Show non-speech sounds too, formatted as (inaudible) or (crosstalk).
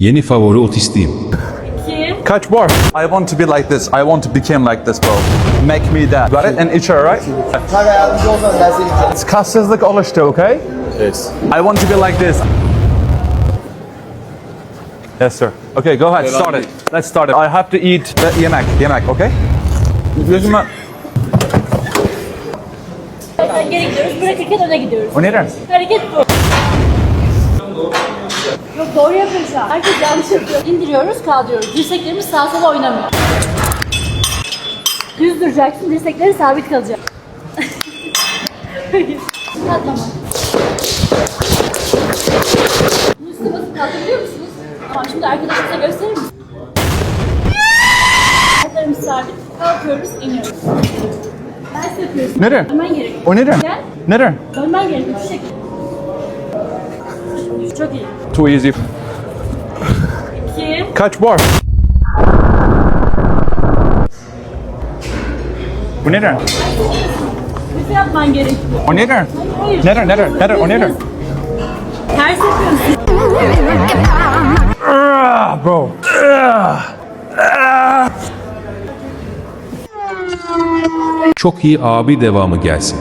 Yeni favori otistiyim. İki. Catch bar. I want to be like this. I want to become like this bro. Make me that. Got it? And each other, right? Kanka yardımcı olsan ben seni tanırım. Kassızlık oluştu, okay? Yes. I want to be like this. Yes, sir. Okay, go ahead. Start it. Let's start it. I have to eat the yemek. Yemek, okay? Gözüme... Önden geri gidiyoruz. Bırakırken öne gidiyoruz. O neden? Hareket bu. Yok doğru an. Herkes yanlış yapıyor. İndiriyoruz, kaldırıyoruz. Dirseklerimiz sağa sola oynamıyor. Düz duracaksın, dirsekleri sabit kalacak. (laughs) Katlama. Bunun üstüne basıp kaldırabiliyor musunuz? Tamam, şimdi arkadaşınıza gösterir misin? Ayaklarımız sabit. Kalkıyoruz, iniyoruz. Ters yapıyorsun. Neden? Dönmen gerekiyor. O neden? Gel. Neden? Dönmen gerekiyor şu şekilde. Çok iyi. Too easy. İki. Catch bar. Bu neden? Hızlı yapman gerekiyor. O neden? Hayır. Neden, neden, neden, o neden? Ters yapıyorsun. Ah, bro. Çok iyi abi devamı gelsin.